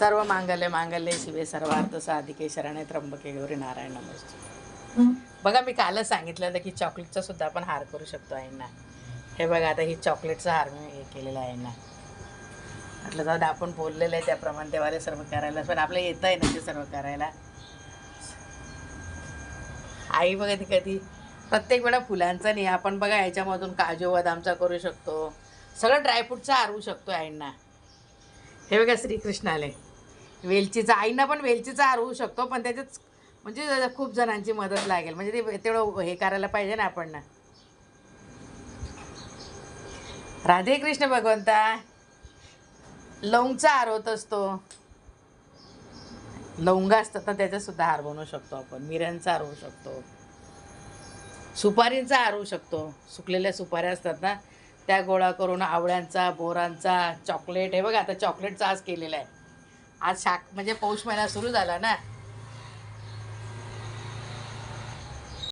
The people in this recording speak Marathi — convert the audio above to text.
सर्व मांगल्य मांगल्य शिवे सर्वार्थ साधिके शरणे त्र्यंबके गौरी नारायण नमस्ते बघा मी कालच सांगितलं होतं की चॉकलेटचा सुद्धा आपण हार करू शकतो आईंना हे बघा आता ही चॉकलेटचा हार मी हे केलेला आहे ना म्हटलं जाऊ आपण बोललेलं आहे त्याप्रमाणे देवाला सर्व करायला पण आपलं येतं आहे ना ते सर्व करायला आई बघा ती कधी प्रत्येक वेळा फुलांचा नाही आपण बघा याच्यामधून काजू बदामचा करू शकतो सगळं ड्रायफ्रूटचा हारवू शकतो आईंना हे बघा श्रीकृष्ण आले वेलचीचा आईंना पण वेलचीचा हार होऊ शकतो पण त्याच्यात म्हणजे खूप जणांची मदत लागेल. म्हणजे ते तेवढं हे करायला पाहिजे ना आपण ना. राधे कृष्ण भगवंता लवंगचा हार होत असतो. लवंग असतात ना त्याचा सुद्धा हार बनवू शकतो आपण. मिऱ्यांचा हार होऊ शकतो. सुपारींचा हार होऊ शकतो. सुकलेल्या सुपाऱ्या असतात ना त्या गोळा करून आवळ्यांचा बोरांचा चॉकलेट. हे बघा आता चॉकलेटचा आज केलेला आहे. आज शाक म्हणजे पौष महिना सुरू झाला ना